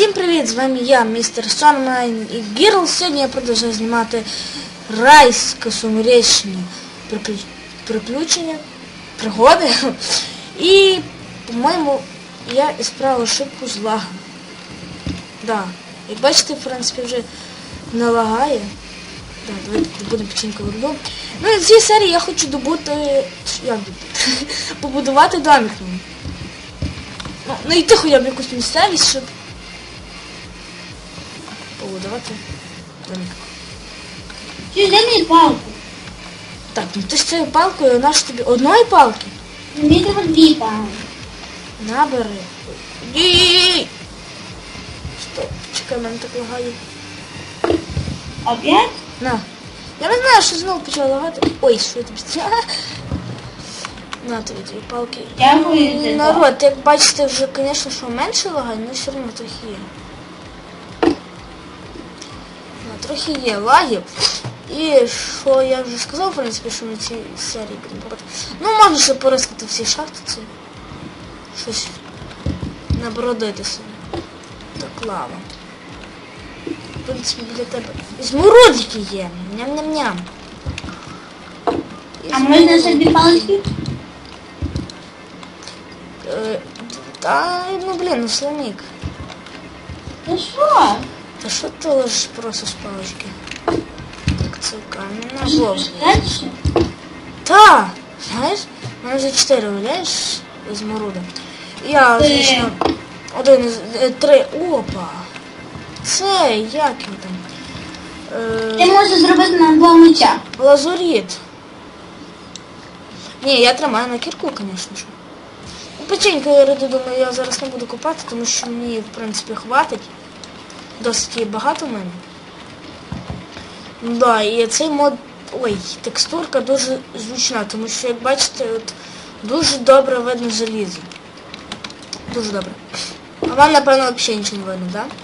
Всім привіт! З вами я, містер Сонмайн і Гірл. Сьогодні я продовжую знімати райське сумеречні приключ... приключення, пригоди. І, по-моєму, я ісправив ошибку з лагом. Да. Як бачите, в принципі, вже не лагає. Да, давайте будемо печеньку роблю. Ну і в цій серії я хочу добути. Як добути? Побудувати домик. Ну, знайти хоча б якусь місцевість, щоб побудувати домик. Чи дай мені палку? Так, ну ти з цією палкою наш тобі одної палки Мені треба дві палки. набери. Ні! Стоп, чекай, мене так лагає. Опять? На. Я не знаю, що знову почало лагати. Ой, що я тобі? На тобі дві палки. Дякую Народ, як бачите, вже, звісно, що менше лагає, але все одно трохи є. Ну, трохи є лагів. І що я вже сказав, в принципі, що на цій серії робити. Ну, можна ще порискати всі шахти ці. Щось набродити собі. Так, лава. В принципі, біля тебе. І змородики є. Ням-ням-ням. А можна палочки? Е, Та, ну блін, ну слоник. Та що? Та що ти лиш просто з палички? Так це камінна Що, вовк. Та! Знаєш, в мене вже чотири, уявляєш, з моруда. Я, звісно, один із е, три. Опа! Це як він там? Ти Е, можеш зробити на два меча. лазуріт. Ні, я тримаю на кірку, звісно ж. Печеньку, я думаю, я зараз не буду купати, тому що мені, в принципі, хватить. Досить її багато в мене. Да, і цей мод. Ой, текстурка дуже зручна, тому що, як бачите, от, дуже добре видно залізо. Дуже добре. А вам, напевно, взагалі нічого не видно, так? Да?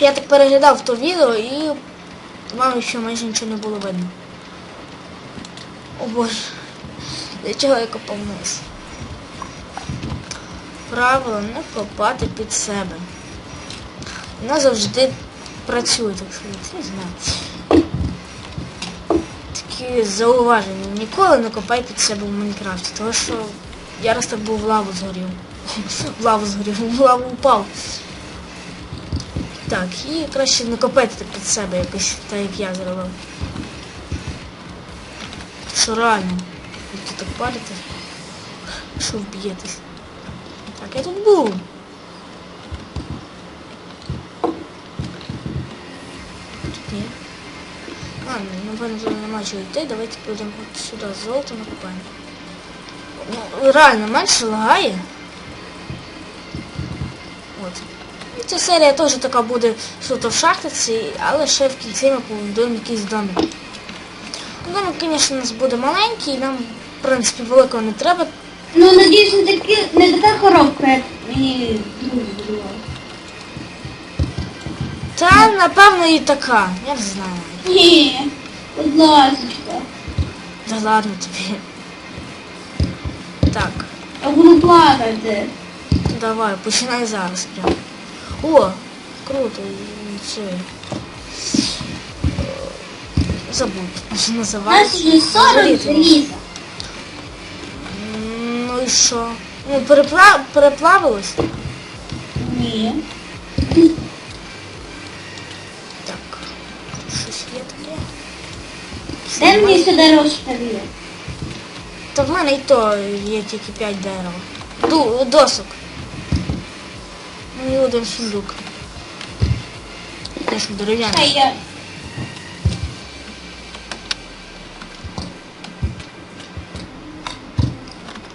Я так переглядав то відео і вам ще майже нічого не було видно. О боже. Для чого я копав вниз? Правило не копати під себе. Воно завжди працює, так сказати. Не знаю. Такі зауваження. Ніколи не копай під себе в Майнкрафті, тому що я раз так був в лаву згорів. В лаву згорів, в лаву упав. Так, і краще не копайте під себе якось, так як я зробив. Що реально? Ви тут так парите? Що вб'єтесь? Так, я тут був. Тут ні. Ладно, напевно, вже нема чого йти. Давайте підемо от сюди золото накопаємо. Ну, реально, менше лагає. От. І ця серія теж така буде суто в шахтиці, але ще в кінці ми побудуємо якийсь домик. Домик, звісно, у нас буде маленький, нам, в принципі, великого не треба. Ну, надіюсь, не, така коробка, як мені збудував. Та, напевно, і така. Я не знаю. Ні, будь. Да ладно тобі. Так, Я буду плакати. давай, починай зараз прям. О, круто. Це... Забудь, У називається. нас вже 40 Залізо. заліза. Ну і що? Ну, перепла... переплавилось? Ні. Дай мені сюди розставити. Та в мене і то є тільки 5 дерева. Ду, досок. Ну і один сундук. Теж Хай дерев'яний. я.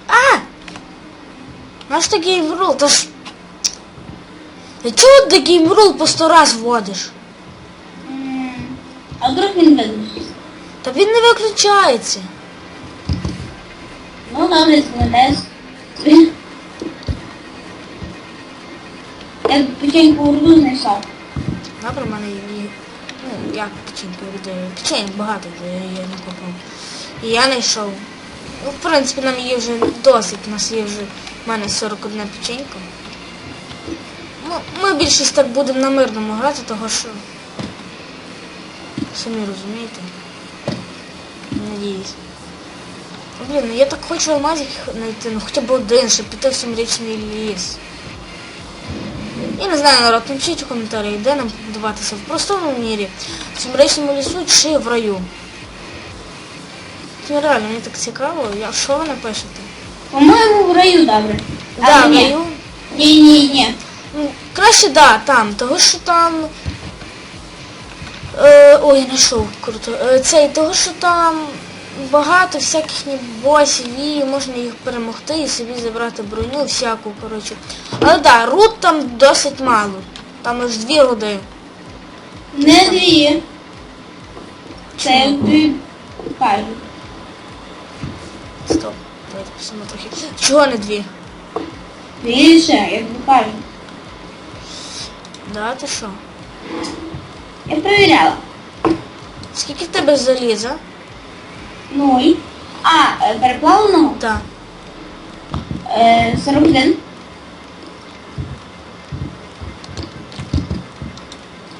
А! Наш ти геймрул, та ж... Та чого ти геймрул по сто раз вводиш? А вдруг він виключиться? Та він не виключається. Ну, добре, згадаю. Я печеньку урду знайшов. Добре, в мене є. Ну, як печеньки людей. Печень багато вже я не купив. І я знайшов. Ну, в принципі, нам є вже досить. У нас є вже в мене 41 печенька. Ми, ми більшість так будемо на мирному грати, того що. Самі розумієте. Надіюсь. Блін, ну я так хочу алмазик знайти, ну хоча б один, щоб піти в сумрічний ліс. Я не знаю, народ, напишіть у коментарі, де нам будуватися в простому мірі, в сумречному лісу чи в раю. Ну реально, мені так цікаво, я, що ви напишете? По-моєму, в раю добре. Да, в раю. Ні, ні, ні. Ну, краще да, там, того що там. Е, ой, я знайшов круто. Е, цей, того що там багато всяких ні босів і можна їх перемогти і собі забрати броню всяку, коротше. Але да, рут там досить мало. Там аж дві руди. Не дві. Це тобі кажу. Стоп, давайте писемо трохи. Чого не дві? Більше, я тобі кажу. Да, ти що? Я перевіряла. Скільки в тебе заліза? Нуль. А, е, переплавленого? Так. Е, 41.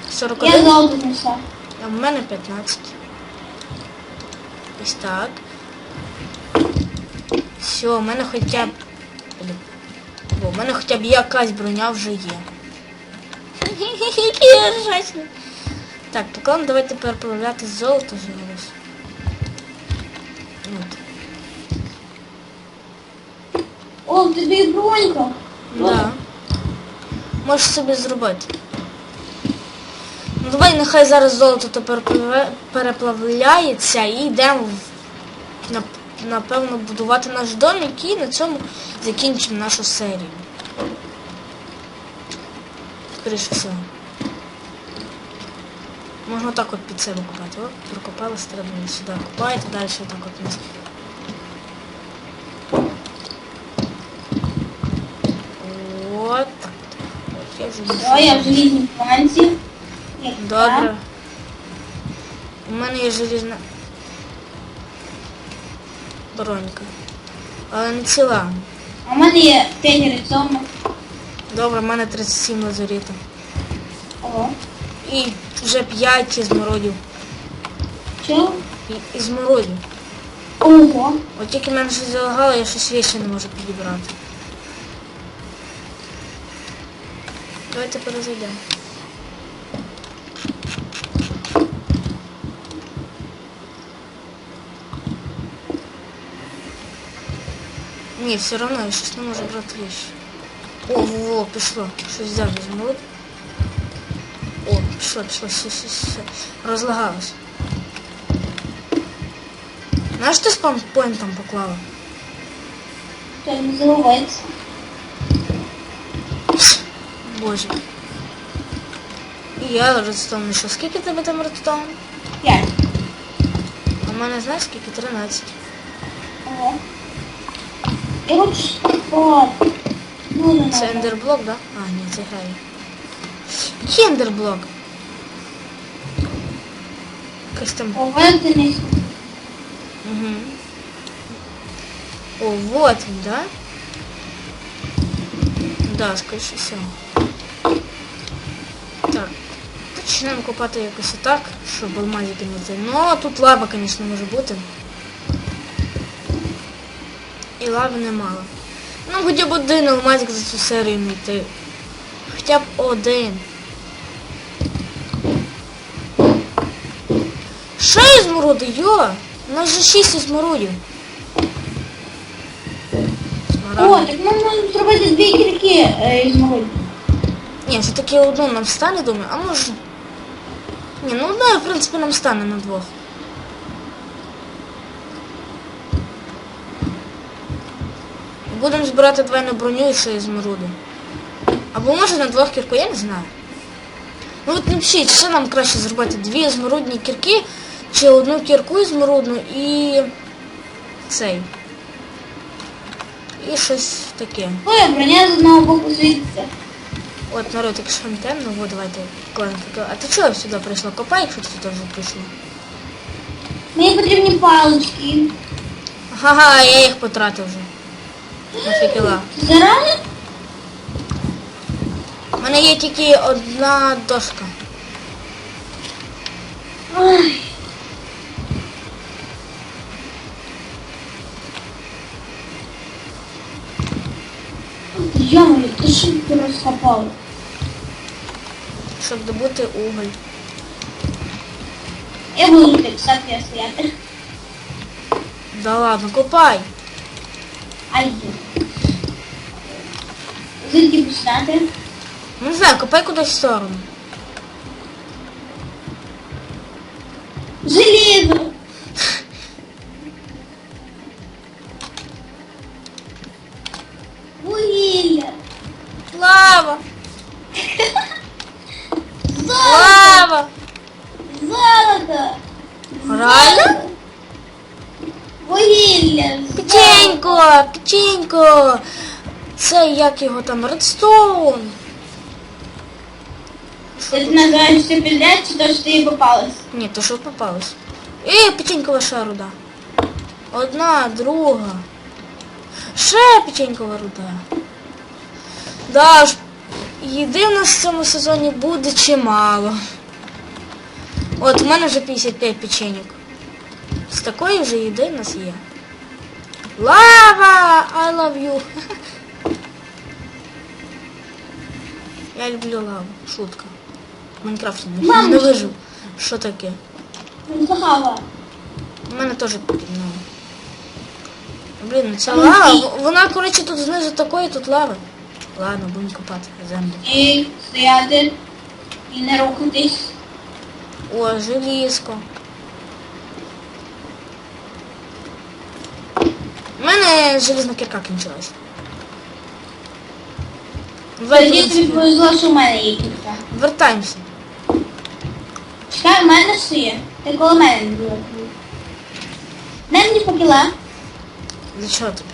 41? Я золото знайшла. А в мене 15. Ось так. Все, у мене хоча б. Блін. О, у мене хоча б якась броня вже є. Які ужасні. Так, ладно, давайте тепер проявляти золото з'явилось. От. О, в тобі бронька. Да. Можеш собі зробити. Ну давай нехай зараз золото тепер переплавляється і йдемо в- напевно будувати наш домик і на цьому закінчимо нашу серію. Скоріше всього. Можна так от під себе копати. О, прокопали стрибнули сюди. Копаєте, далі отак от вниз. От так. От я залізу. О, я в желізній планці. Добре. У мене є желізна бронька. Але не ціла. А в мене є 5 рецому. Добре, в мене 37 лазуріта. Ого. І вже 5 ізмородів. І- Ізмородів. Ого. От тільки мене щось залагало, я щось віще не можу підібрати. Давайте перезайдемо. Ні, все одно я щось не можу брати віщі. О, во, во, пішло. Щось взяв ізмород. О, пішло, пішло, все, все, все. Розлагалось. Знаєш, ти спампоінт там поклала? Це не забувається. Боже. І я редстоун знайшов. Скільки тебе там редстоун? 5. А в мене знаєш скільки? 13. Ого. Я хочу спати. Ну, не Це ендерблок, да? А, ні, це грає. Який ендерблок? Якась там. Угу. О, вот він, да? Да, скоріше всього. Так. Почнемо копати якось отак, щоб алмазики не це. Ну, тут лава, звісно, може бути. І лави немало. Ну, хоча б один алмазик за цю серію знайти. Хоча б один. ізмороди, йо! У нас же шість ізмородів. О, так ми можемо зробити дві кірки е, із морозу. Ні, все-таки одну нам стане, думаю, а може. Ні, ну одна, в принципі, нам стане на двох. Будемо збирати двойну броню і ще ізмороду. Або може на двох кірку, я не знаю. Ну от напишіть, що нам краще зробити? Дві ізмородні кірки, Чи одну кірку ізмородну і цей. І щось таке. Ой, броня з одного боку світиться. От народ, якщо не темно, вот давайте кладемо. А ти чого сюди прийшла? Копай, якщо ти вже прийшла. Мені потрібні палички. Ага, я їх потратив вже. На факела. Зарані? мене є тільки одна дошка. Ой. Йомаю, ти що ти розкопав? Щоб добути уголь. Я буду так сапія стояти. Да ладно, копай. Ай. Звідки починати? Ну, Не знаю, копай кудись в сторону. Желізо! Як його там? Редстоун! Це підряд, чи то, що тобі попалось? Ні, то що попалось? Е, печенькова ще руда. Одна, друга. Ще печенькова руда. Да ж, їди в нас в цьому сезоні буде чимало. От, у мене вже 55 печеньок. З такої вже їди в нас є. Лава! I love you. Я люблю лаву. Шутка. В Майнкрафті не, не вижив. Що таке? Захава. У мене теж ну. Блін, ця лава, вона, коротше, тут знизу такої, тут лава. Ладно, будемо копати землю. І стояти, і не рухатись. О, желізко. У мене желізна кірка кінчилась. В Тоді тобі повезло, що в мене є кілька. Вертаємося. Чекай, в мене що є. Ти коло мене не було. Дай мені покіла. Для чого тобі?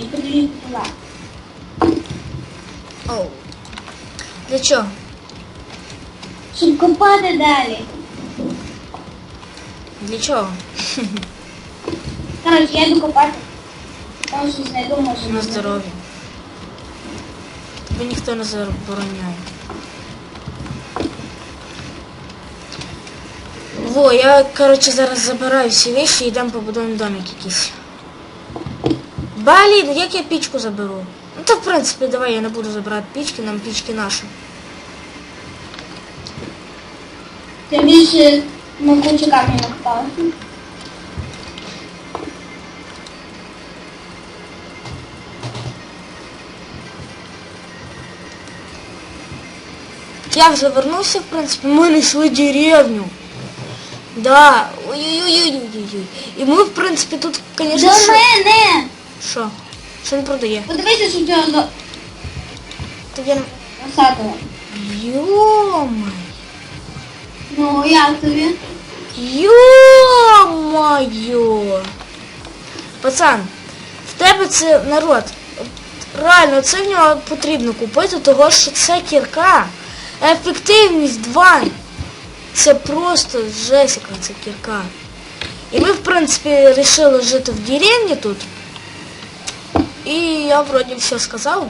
І подиві покіла. Оу. Для чого? Щоб копати далі. Для чого? Коротше, я йду копати. Там щось знайду, може. На здоров'я. Тобі ніхто не забороняє. Во, я, коротше, зараз забираю всі вещи і йдемо побудуємо домик якийсь. Блін, як я пічку заберу? Ну то в принципі давай я не буду забирати пічки, нам пічки наші. Ти більше на кучу камінь накопала. Я вже вернувся, в принципі, ми знайшли деревню. Да. Ой-ой-ой-ой-ой. І ми, в принципі, тут, До звісно, що... мене! Що? Що він продає? Подивися, що цього до Тоді... осадого. Йомай. Ну, як тобі? Ё-моё! Пацан, в тебе це народ. Реально, це в нього потрібно купити, того що це кірка. Ефективність 2. Це просто жесть, яка це кірка. І ми, в принципі, вирішили жити в деревні тут. І я вроді все сказав.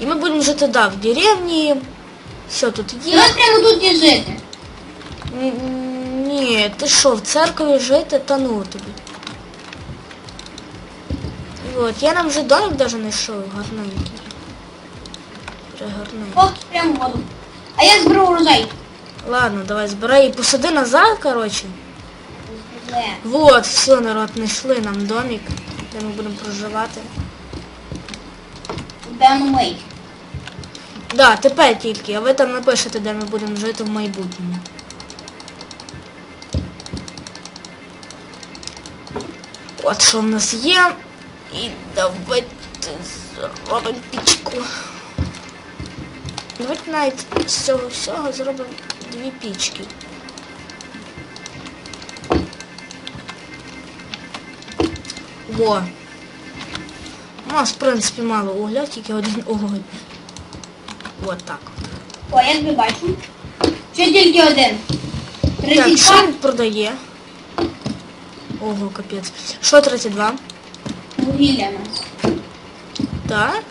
І ми будемо жити, да, в деревні. Все тут є. Давай прямо тут і жити. Н- Ні, ти що, в церкві жити, та ну тобі. От, я нам вже домик даже знайшов, гарненький. Вже гарненький. Ох, прямо в воду. А я зберу урожай. Ладно, давай збирай і посади назад, коротше. Зле. Вот, все, народ, знайшли нам домик, де ми будемо проживати. Мить. Да, тепер тільки, а ви там напишете, де ми будемо жити в майбутньому. От що в нас є. І давайте зробимо пічку. Давайте навіть з цього всього зробимо дві пічки. Во. У нас, в принципі, мало угля, тільки один уголь. Вот так. О, я тобі бачу. Що тільки один. Так, що він продає? Ого, капець. Що 32? вугілля нас. Так?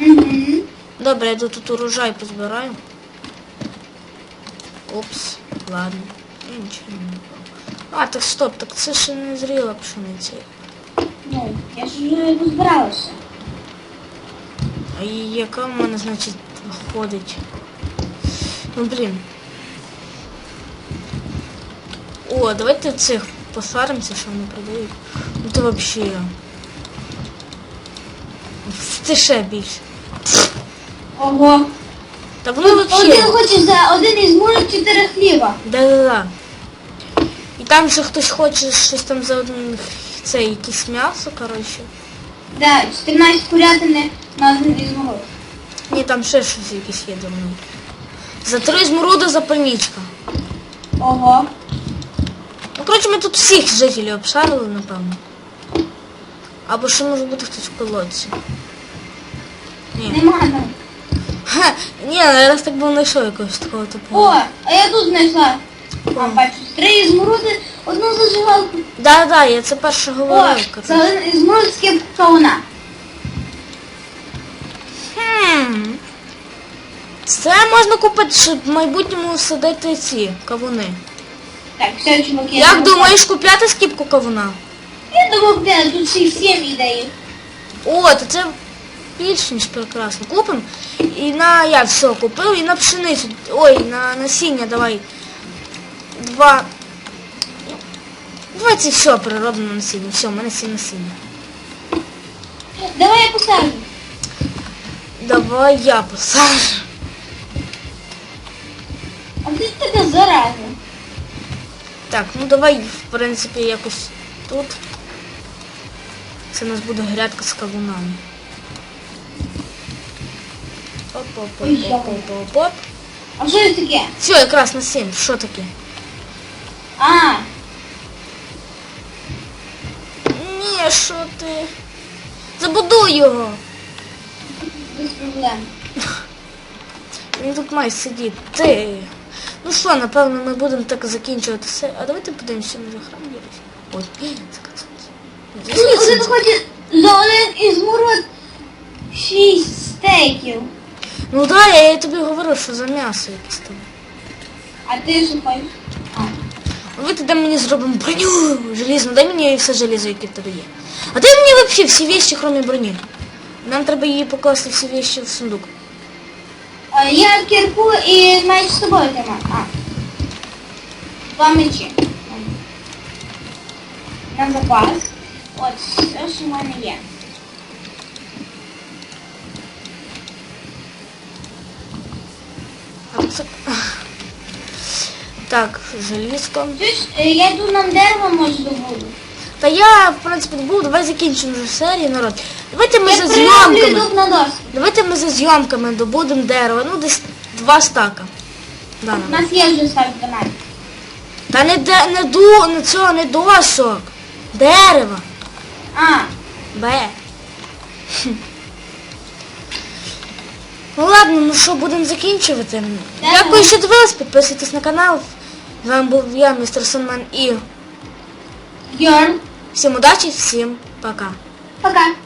Угу. Добре, я йду тут урожай позбираю. Опс, ладно. Я нічого не впав. А, так стоп, так це ще не зріла пшениця. Ну, я ж вже розбиралася. А яка в мене, значить, ходить? Ну, блін. О, давайте цих посваримося, що вони продають. Ну то вообще. Це ще більше. Ого. Та воно Один вообще. хоче за один із мурок чотири хліба. Да-да-да. І там ще хтось хоче щось там за один це якесь м'ясо, коротше. Да, 14 курятини на один із мурок. Ні, там ще щось якесь є давно. За три зморода запальничка. Ого. Ну, коротше, ми тут всіх жителів обшарили, напевно. Або ще може бути хтось в колодці. Ні. Нема там. Ха, ні, я раз так був знайшов якогось такого типу. О, а я тут знайшла. А, бачу, три ізмруди, одну зажигалку. Да-да, я це перше О, говорив. коротше. це один кавуна. Хм. Це можна купити, щоб в майбутньому садити ці кавуни. Так, все, чуваки. Як думаєш купляти скіпку кавуна? Я думав, де тут всі сім ідеї. О, то це більш ніж прекрасно. Купимо. І на я все купив, і на пшеницю. Ой, на насіння давай. Два. Давай це все природне насіння. Все, в мене сім насіння. Давай я посаджу. Давай я посажу. А ти така зараза. Так, ну давай, в принципі, якось тут. Це у нас буде грядка з кавунами. Оп-оп-оп-оп-оп-оп. А що це таке? Все, якраз на 7. Що таке? А, Ні, що ти? Забудуй його. без проблем. Він тут має сидіти. Ну що, напевно, ми будемо так закінчувати все. А давайте подивимося, може храм є. Ой, закатався. Один хоче за один ізмруд шість стейків. Ну да, я, тобі говорив, що за м'ясо якесь там. А ти хочеш? А. Давайте дай мені зробимо броню желізну, дай мені все желізо, яке в тебе є. А дай мені взагалі всі вещи, крім броні. Нам треба її покласти всі вещи в сундук. А, Я кірку і меч з собою тримаю. А. Два мечі. На запас. От, все, що в мене є. Так, желізко. Е, я йду нам дерево може добуду. Та я, в принципі, був, давай закінчимо вже серію, народ. Давайте ми Я за зйомками. Давайте ми за зйомками добудемо дерева. Ну, десь два стака. Да, У нас є вже ставить до мене. Та не, де, не, ду, не цього, не досок. Дерева. А, Б. Ну ладно, ну що, будемо закінчувати. Дякую, що дивились, підписуйтесь на канал. З вами був я, містер Сонмен і Йорн. всім удачі, всім пока. Пока.